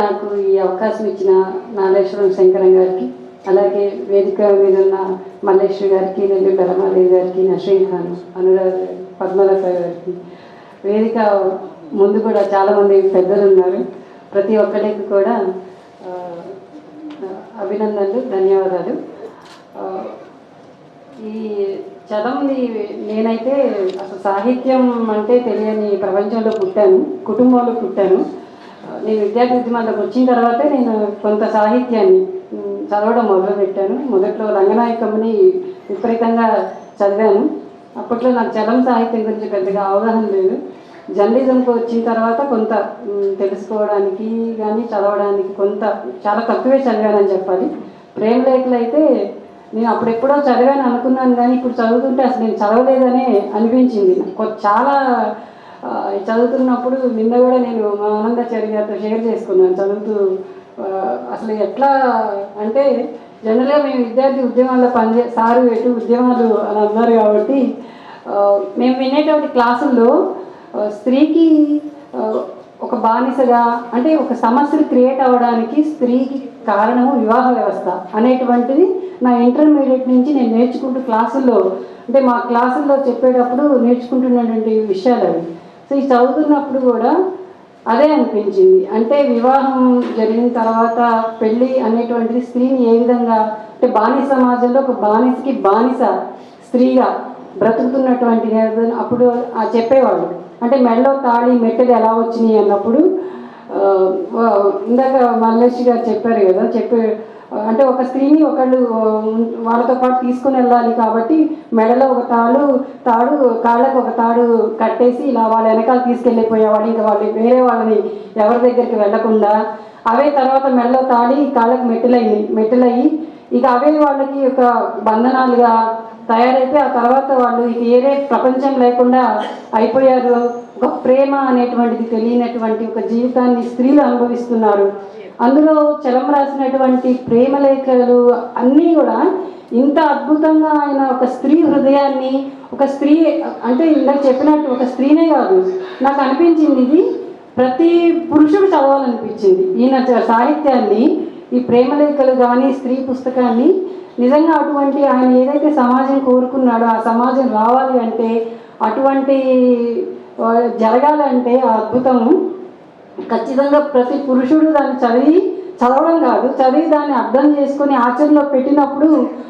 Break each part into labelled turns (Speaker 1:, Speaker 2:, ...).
Speaker 1: నాకు ఈ అవకాశం ఇచ్చిన నాగేశ్వరం శంకరం గారికి అలాగే వేదిక మీద ఉన్న మల్లేశ్వరి గారికి నెల్లి రమాదేవి గారికి నషీన్ ఖాన్ అనురాధ పద్మలత గారికి. వేదిక ముందు కూడా చాలామంది పెద్దలు ఉన్నారు. ప్రతి ఒక్కరికి కూడా అభినందనలు ధన్యవాదాలు. ఈ చదవని నేనైతే అసలు సాహిత్యం అంటే తెలియని ప్రపంచంలో పుట్టాను కుటుంబంలో పుట్టాను. నేను విద్యార్థి ఉద్యమాల్లోకి వచ్చిన తర్వాతే నేను కొంత సాహిత్యాన్ని చదవడం మొదలుపెట్టాను. మొదట్లో రంగనాయకమ్మని విపరీతంగా చదివాను. అప్పట్లో నాకు చలం సాహిత్యం గురించి పెద్దగా అవగాహన లేదు. జర్నలిజంకి వచ్చిన తర్వాత కొంత తెలుసుకోవడానికి కానీ చదవడానికి కొంత చాలా తక్కువే చదివానని చెప్పాలి. ప్రేమలేఖలు అయితే నేను అప్పుడెప్పుడో చదివాను అనుకున్నాను కానీ ఇప్పుడు చదువుతుంటే అసలు నేను చదవలేదనే అనిపించింది. కొ- చాలా చదువుతున్నప్పుడు నిన్న కూడా నేను మా ఆనందాచారి గారితో షేర్ చేసుకున్నాను. చదువుతూ అసలు ఎట్లా అంటే జనరల్గా మేము విద్యార్థి ఉద్యమాల్లో పనిచే సారు ఎటు ఉద్యమాలు అని అన్నారు కాబట్టి మేము వినేటువంటి క్లాసుల్లో స్త్రీకి ఒక బానిసగా అంటే ఒక సమస్యలు క్రియేట్ అవ్వడానికి స్త్రీకి కారణము వివాహ వ్యవస్థ అనేటువంటిది నా ఇంటర్మీడియట్ నుంచి నేను నేర్చుకుంటూ క్లాసుల్లో అంటే మా క్లాసుల్లో చెప్పేటప్పుడు నేర్చుకుంటున్నటువంటి విషయాలు అవి. సో ఈ చదువుతున్నప్పుడు కూడా అదే అనిపించింది. అంటే వివాహం జరిగిన తర్వాత పెళ్ళి అనేటువంటి స్త్రీని ఏ విధంగా అంటే బానిస సమాజంలో ఒక బానిసకి బానిస స్త్రీగా బ్రతుకుతున్నటువంటి అప్పుడు ఆ చెప్పేవాళ్ళు. అంటే మెడలో తాళి మెట్టెలు ఎలా వచ్చినాయి అన్నప్పుడు ఇందాక మల్లేష్ గారు చెప్పారు కదా చెప్పే అంటే ఒక స్త్రీని ఒకళ్ళు వాళ్ళతో పాటు తీసుకుని వెళ్ళాలి కాబట్టి మెడలో ఒక తాడు తాడు కాళ్ళకు ఒక తాడు కట్టేసి ఇలా వాళ్ళ వెనకాల తీసుకెళ్ళిపోయేవాళ్ళు. ఇంకా వాళ్ళు వేరే వాళ్ళని ఎవరి దగ్గరికి వెళ్ళకుండా అవే తర్వాత మెడలో తాడి కాళ్ళకు మెట్టులయ్యి మెట్టులయ్యి ఇక అవే వాళ్ళకి ఒక బంధనాలుగా తయారైతే ఆ తర్వాత వాళ్ళు ఇక ఏరే ప్రపంచం లేకుండా అయిపోయారు. ఒక ప్రేమ అనేటువంటిది తెలియనటువంటి ఒక జీవితాన్ని స్త్రీలు అనుభవిస్తున్నారు. అందులో చలం రాసినటువంటి ప్రేమ లేఖలు అన్నీ కూడా ఇంత అద్భుతంగా ఆయన ఒక స్త్రీ హృదయాన్ని ఒక స్త్రీ అంటే ఇందాక చెప్పినట్టు ఒక స్త్రీనే కాదు. నాకు అనిపించింది ఇది ప్రతి పురుషుడు చదవాలనిపించింది. ఈయన సాహిత్యాన్ని ఈ ప్రేమలేఖలు కానీ స్త్రీ పుస్తకాన్ని నిజంగా అటువంటి ఆయన ఏదైతే సమాజం కోరుకున్నాడో ఆ సమాజం రావాలి అంటే అటువంటి జరగాలంటే ఆ అద్భుతము. ఖచ్చితంగా ప్రతి పురుషుడు దాన్ని చదివి చదవడం కాదు చదివి దాన్ని అర్థం చేసుకొని ఆచరణలో పెట్టినప్పుడు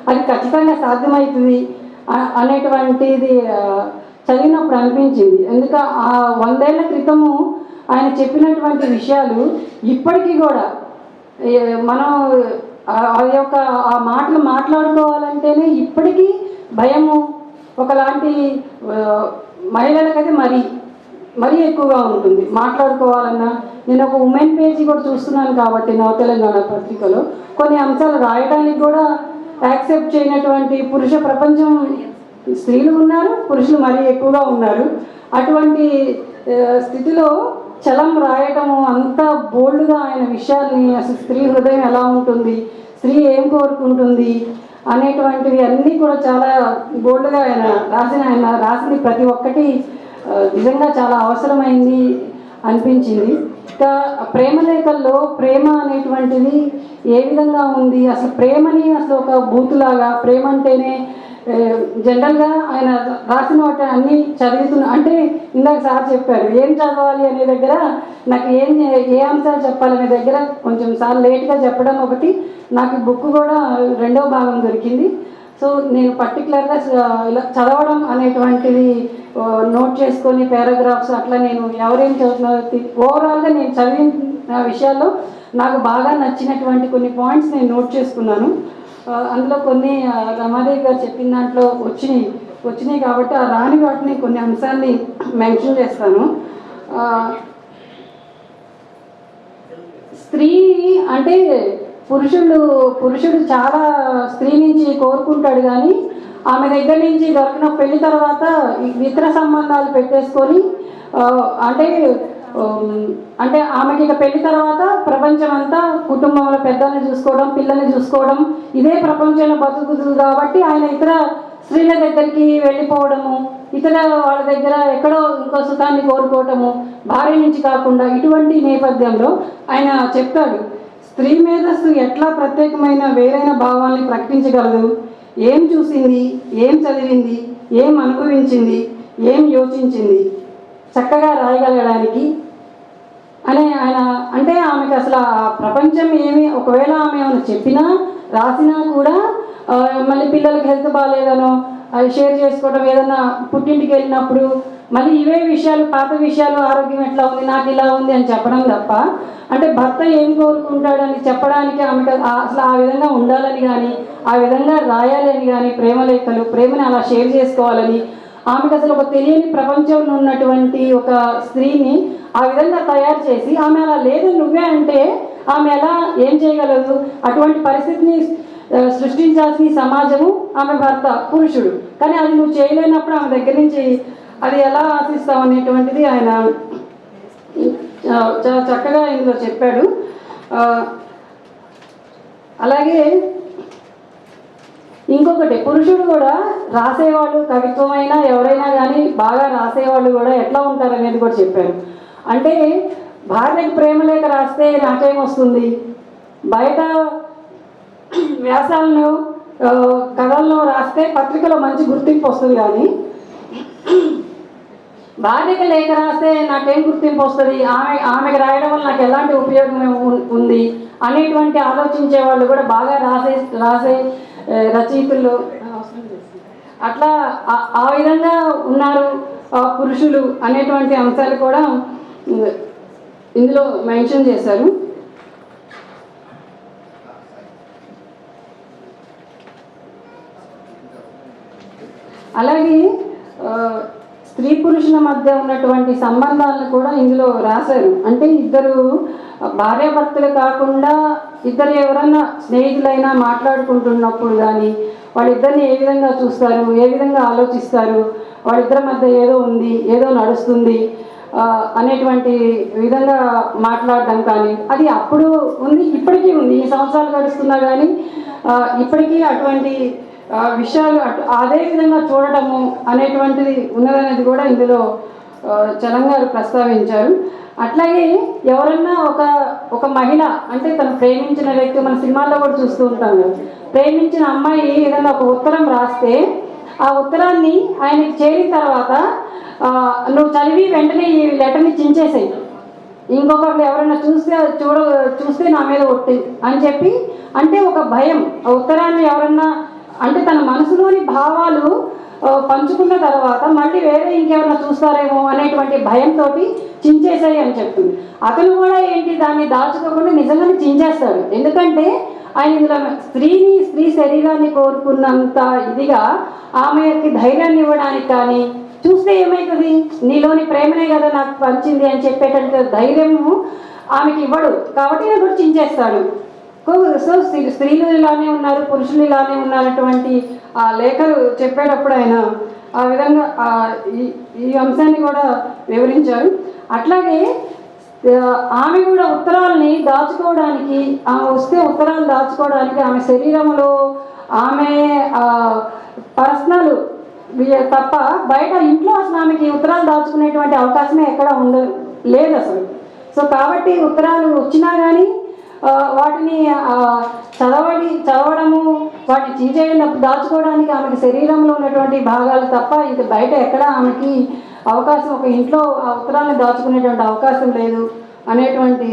Speaker 1: అది ఖచ్చితంగా సాధ్యమవుతుంది అనేటువంటిది చదివినప్పుడు అనిపించింది. ఎందుక ఆ వందేళ్ళ క్రితము ఆయన చెప్పినటువంటి విషయాలు ఇప్పటికీ కూడా మనం ఆ- యొక్క ఆ మాటలు మాట్లాడుకోవాలంటేనే ఇప్పటికీ భయము. ఒకలాంటి మహిళలకైతే మరి మరీ ఎక్కువగా ఉంటుంది. మాట్లాడుకోవాలన్నా నేను ఒక ఉమెన్ పేజీ కూడా చూస్తున్నాను కాబట్టి నవ తెలంగాణ పత్రికలో. కొన్ని అంశాలు రాయడానికి కూడా యాక్సెప్ట్ చేయనటువంటి పురుష ప్రపంచం స్త్రీలు ఉన్నారు పురుషులు మరీ ఎక్కువగా ఉన్నారు. అటువంటి స్థితిలో చలం రాయటము అంత బోల్డ్గా ఆయన విషయాల్ని అసలు స్త్రీ హృదయం ఎలా ఉంటుంది స్త్రీ ఏం కోరుకుంటుంది అనేటువంటివి అన్నీ కూడా చాలా బోల్డ్గా ఆయన రాసిన ఆయన రాసింది ప్రతి ఒక్కటి నిజంగా చాలా అవసరమైంది అనిపించింది. ఇంకా ప్రేమలేఖల్లో ప్రేమ అనేటువంటిది ఏ విధంగా ఉంది? అసలు ప్రేమని అసలు ఒక బూతులాగా ప్రేమ అంటేనే జనరల్గా ఆయన రాసిన వాటి అన్నీ చదువుతున్నా అంటే ఇందాక సార్ చెప్పారు ఏం చదవాలి అనే దగ్గర నాకు ఏం ఏ అంశాలు చెప్పాలనే దగ్గర కొంచెం సార్ లేట్గా చెప్పడం ఒకటి నాకు బుక్ కూడా రెండో భాగం దొరికింది. సో నేను పర్టికులర్గా ఇలా చదవడం అనేటువంటిది నోట్ చేసుకొని పారాగ్రాఫ్స్ అట్లా నేను ఎవరేం చదువుతున్నారో ఓవరాల్గా నేను చదివిన విషయాల్లో నాకు బాగా నచ్చినటువంటి కొన్ని పాయింట్స్ నేను నోట్ చేసుకున్నాను. అందులో కొన్ని రమాదేవి గారు చెప్పిన దాంట్లో వచ్చినాయి. వచ్చినాయి కాబట్టి ఆ రాని వాటిని కొన్ని అంశాన్ని మెన్షన్ చేస్తాను. స్త్రీ అంటే పురుషుడు పురుషుడు చాలా స్త్రీ నుంచి కోరుకుంటాడు కానీ ఆమె దగ్గర నుంచి దొరికిన పెళ్ళి తర్వాత ఇతర సంబంధాలు పెట్టేసుకొని అంటే అంటే ఆమెకి ఇక పెళ్ళి తర్వాత ప్రపంచం అంతా కుటుంబంలో పెద్దల్ని చూసుకోవడం పిల్లల్ని చూసుకోవడం ఇదే ప్రపంచంలో బతుకుతుంది కాబట్టి ఆయన ఇతర స్త్రీల దగ్గరికి వెళ్ళిపోవడము ఇతర వాళ్ళ దగ్గర ఎక్కడో ఇంకో సుఖాన్ని కోరుకోవటము భార్య నుంచి కాకుండా ఇటువంటి నేపథ్యంలో ఆయన చెప్తాడు స్త్రీ మేధస్సు ఎట్లా ప్రత్యేకమైన వేరైన భావాల్ని ప్రకటించగలదు? ఏం చూసింది? ఏం చదివింది? ఏం అనుభవించింది? ఏం యోచించింది? చక్కగా రాయగలగడానికి అనే ఆయన అంటే ఆమెకి అసలు ఆ ప్రపంచం ఏమి ఒకవేళ ఆమె ఏమైనా చెప్పినా రాసినా కూడా మళ్ళీ పిల్లలకి హెల్త్ బాగాలేదనో అది షేర్ చేసుకోవడం ఏదన్నా పుట్టింటికి వెళ్ళినప్పుడు మళ్ళీ ఇవే విషయాలు పాత విషయాలు ఆరోగ్యం ఎట్లా ఉంది నాకు ఇలా ఉంది అని చెప్పడం తప్ప అంటే భర్త ఏం కోరుకుంటాడని చెప్పడానికి ఆమెకు అసలు ఆ విధంగా ఉండాలని కానీ ఆ విధంగా రాయాలని కానీ ప్రేమ లేఖలు ప్రేమని అలా షేర్ చేసుకోవాలని ఆమెకు అసలు ఒక తెలియని ప్రపంచంలో ఉన్నటువంటి ఒక స్త్రీని ఆ విధంగా తయారు చేసి ఆమె అలా లేదు నువ్వే అంటే ఆమె ఎలా ఏం చేయగలదు? అటువంటి పరిస్థితిని సృష్టించాల్సిన సమాజము ఆమె భర్త పురుషుడు. కానీ అది నువ్వు చేయలేనప్పుడు ఆమె దగ్గర నుంచి అది ఎలా ఆశిస్తావు అనేటువంటిది ఆయన చాలా చక్కగా ఇందులో చెప్పాడు. అలాగే ఇంకొకటి పురుషుడు కూడా రాసేవాళ్ళు కవిత్వమైనా ఎవరైనా కానీ బాగా రాసేవాళ్ళు కూడా ఎట్లా ఉంటారు అనేది కూడా చెప్పారు. అంటే భార్యకు ప్రేమ లేఖ రాస్తే నాకేమొస్తుంది? బయట వ్యాసాలను కథల్లో రాస్తే పత్రికలో మంచి గుర్తింపు వస్తుంది కానీ భార్యకి లేఖ రాస్తే నాకేం గుర్తింపు వస్తుంది? ఆమె ఆమెకి రాయడం వల్ల నాకు ఎలాంటి ఉపయోగం ఉంది? అనేటువంటి ఆలోచించే వాళ్ళు కూడా బాగా రాసే రాసే ఆ, రచయితలు. అట్లా ఆ- విధంగా ఉన్నారు ఆ, పురుషులు అనేటువంటి అంశాలు కూడా ఇందులో మెన్షన్ చేశారు. అలాగే స్త్రీ పురుషుల మధ్య ఉన్నటువంటి సంబంధాలను కూడా ఇందులో రాశారు. అంటే ఇద్దరు భార్యాభర్తలు కాకుండా ఇద్దరు ఎవరన్నా స్నేహితులైనా మాట్లాడుకుంటున్నప్పుడు కానీ వాళ్ళిద్దరిని ఏ విధంగా చూస్తారు ఏ విధంగా ఆలోచిస్తారు వాళ్ళిద్దరి మధ్య ఏదో ఉంది ఏదో నడుస్తుంది అనేటువంటి విధంగా మాట్లాడడం కానీ అది అప్పుడు ఉంది ఇప్పటికీ ఉంది. ఈ సంవత్సరాలు గడుస్తున్నా కానీ ఇప్పటికీ అటువంటి విషయాలు అదే విధంగా చూడటము అనేటువంటిది ఉన్నదనేది కూడా ఇందులో ఆ, చలం గారు ప్రస్తావించారు. అట్లాగే ఎవరన్నా ఒక ఒక మహిళ అంటే తను ప్రేమించిన వ్యక్తి మన సినిమాల్లో కూడా చూస్తూ ఉంటాం ప్రేమించిన అమ్మాయి ఏదైనా ఒక ఉత్తరం రాస్తే ఆ ఉత్తరాన్ని ఆయనకి చేరిన తర్వాత నువ్వు చదివి వెంటనే ఈ లెటర్ని చించేసేయి. ఇంకొకరు ఎవరైనా చూస్తే చూడ చూస్తే నా మీద ఒట్టి అని చెప్పి అంటే ఒక భయం ఆ ఉత్తరాన్ని ఎవరన్నా అంటే తన మనసులోని భావాలు పంచుకున్న తర్వాత మళ్ళీ వేరే ఇంకేమైనా చూస్తారేమో అనేటువంటి భయంతో చించేసాయి అని చెప్తుంది. అతను కూడా ఏంటి దాన్ని దాచుకోకుండా నిజంగానే చించేస్తాడు. ఎందుకంటే ఆయన ఇందులో స్త్రీని స్త్రీ శరీరాన్ని కోరుకున్నంత ఇదిగా ఆమెకి ధైర్యాన్ని ఇవ్వడానికి కానీ చూస్తే ఏమవుతుంది నీలోని ప్రేమనే కదా నాకు పంచింది అని చెప్పేటట్టు ధైర్యము ఆమెకి ఇవ్వడు. కాబట్టి కూడా చించేస్తాడు. సో స్త్రీలు ఇలానే ఉన్నారు పురుషులు ఇలానే ఉన్నారటువంటి ఆ లేఖ చెప్పేటప్పుడు ఆయన ఆ విధంగా ఈ అంశాన్ని కూడా వివరించారు. అట్లాగే ఆమె కూడా ఉత్తరాలని దాచుకోవడానికి ఆమె వస్తే ఉత్తరాలు దాచుకోవడానికి ఆమె శరీరంలో ఆమె పర్సనల్ తప్ప బయట ఇంట్లో అసలు ఆమెకి ఉత్తరాలు దాచుకునేటువంటి అవకాశమే ఎక్కడ ఉండదు లేదు అసలు. సో కాబట్టి ఉత్తరాలు వచ్చినా కానీ వాటిని చదవడి చదవడము వాటిని తీసేయడం దాచుకోవడానికి ఆమెకి శరీరంలో ఉన్నటువంటి భాగాలు తప్ప ఇంక బయట ఎక్కడ ఆమెకి అవకాశం ఒక ఇంట్లో ఆ ఉత్తరాన్ని దాచుకునేటువంటి అవకాశం లేదు అనేటువంటి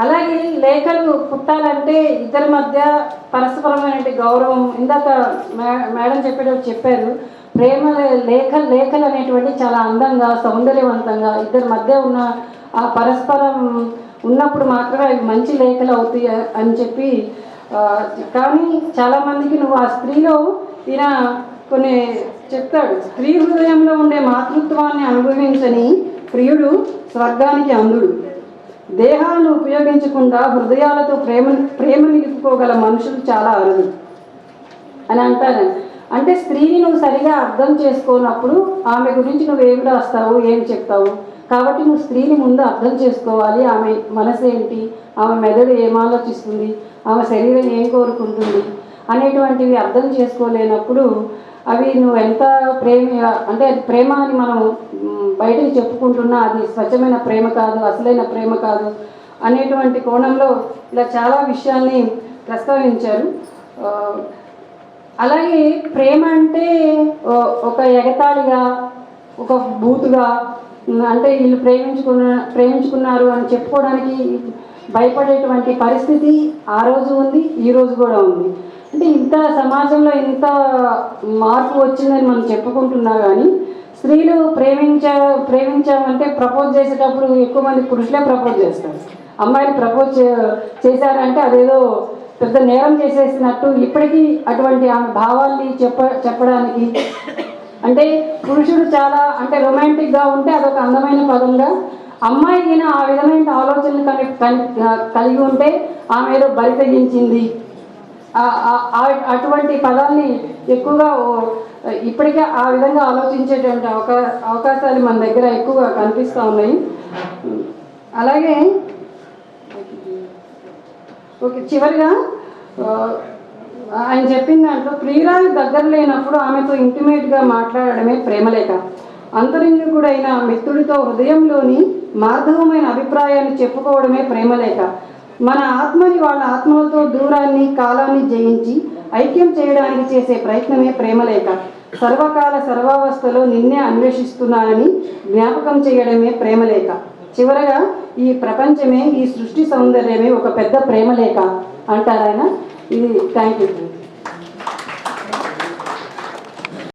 Speaker 1: అలాగే లేఖలు పుట్టాలంటే ఇద్దరి మధ్య పరస్పరమైన గౌరవం ఇందాక మేడం చెప్పేటప్పుడు చెప్పారు ప్రేమ లేఖ లేఖలు అనేటువంటి చాలా అందంగా సౌందర్యవంతంగా ఇద్దరి మధ్య ఉన్న ఆ పరస్పరం ఉన్నప్పుడు మాత్రమే అవి మంచి లేఖలు అవుతాయి అని చెప్పి కానీ చాలామందికి నువ్వు ఆ స్త్రీలో ఈయన కొన్ని చెప్తాడు. స్త్రీ హృదయంలో ఉండే మాతృత్వాన్ని అనుభవించని ప్రియుడు స్వర్గానికి అందుడు. దేహాలను ఉపయోగించకుండా హృదయాలతో ప్రేమ ప్రేమ నిలుపుకోగల మనుషులు చాలా అరుదు. అని అంటారు. అంటే స్త్రీని నువ్వు సరిగా అర్థం చేసుకోనప్పుడు ఆమె గురించి నువ్వు ఏం రాస్తావు ఏం చెప్తావు? కాబట్టి నువ్వు స్త్రీని ముందు అర్థం చేసుకోవాలి. ఆమె మనసు ఏంటి? ఆమె మెదడు ఏం ఆలోచిస్తుంది? ఆమె శరీరం ఏం కోరుకుంటుంది? అనేటువంటివి అర్థం చేసుకోలేనప్పుడు అవి నువ్వు ఎంత ప్రేమ అంటే ప్రేమ అని మనం బయటకు చెప్పుకుంటున్నా అది స్వచ్ఛమైన ప్రేమ కాదు అసలైన ప్రేమ కాదు అనేటువంటి కోణంలో ఇలా చాలా విషయాల్ని ప్రస్తావించారు. అలాగే ప్రేమ అంటే ఒక ఎగతాళిగా ఒక బూతుగా అంటే వీళ్ళు ప్రేమించుకున్న ప్రేమించుకున్నారు అని చెప్పుకోవడానికి భయపడేటువంటి పరిస్థితి ఆ రోజు ఉంది ఈ రోజు కూడా ఉంది. అంటే ఇంత సమాజంలో ఇంత మార్పు వచ్చిందని మనం చెప్పుకుంటున్నా కానీ స్త్రీలు ప్రేమించా ప్రేమించామంటే ప్రపోజ్ చేసేటప్పుడు ఎక్కువ మంది పురుషులే ప్రపోజ్ చేస్తారు. అమ్మాయిని ప్రపోజ్ చే- చేశారంటే అదేదో పెద్ద నేరం చేసేసినట్టు ఇప్పటికీ అటువంటి ఆమె భావాల్ని చెప్ప చెప్పడానికి. అంటే పురుషుడు చాలా అంటే రొమాంటిక్గా ఉంటే అదొక అందమైన పదంగా అమ్మాయి ఆ విధమైన ఆలోచనలు కని కలిగి ఉంటే ఆమె ఏదో బరి తెగించింది అటువంటి పదాల్ని ఎక్కువగా ఓ- ఇప్పటికే ఆ విధంగా ఆలోచించేటువంటి అవకా అవకాశాలు మన దగ్గర ఎక్కువగా కనిపిస్తూ ఉన్నాయి. అలాగే ఓకే చివరిగా ఆయన చెప్పిన దాంట్లో ప్రియురాలు దగ్గర లేనప్పుడు ఆమెతో ఇంటిమేట్గా మాట్లాడడమే ప్రేమలేఖ అంతరింగుడైన మిత్రుడితో హృదయంలోని మార్ధవమైన అభిప్రాయాన్ని చెప్పుకోవడమే ప్రేమలేఖ మన ఆత్మని వాళ్ళ ఆత్మలతో దూరాన్ని కాలాన్ని జయించి ఐక్యం చేయడానికి చేసే ప్రయత్నమే ప్రేమలేఖ. సర్వకాల సర్వావస్థలో నిన్నే అన్వేషిస్తున్నానని జ్ఞాపకం చేయడమే ప్రేమలేఖ. చివరగా ఈ ప్రపంచమే ఈ సృష్టి సౌందర్యమే ఒక పెద్ద ప్రేమలేఖ. అంటారు ఆయన ఇది థ్యాంక్ యూ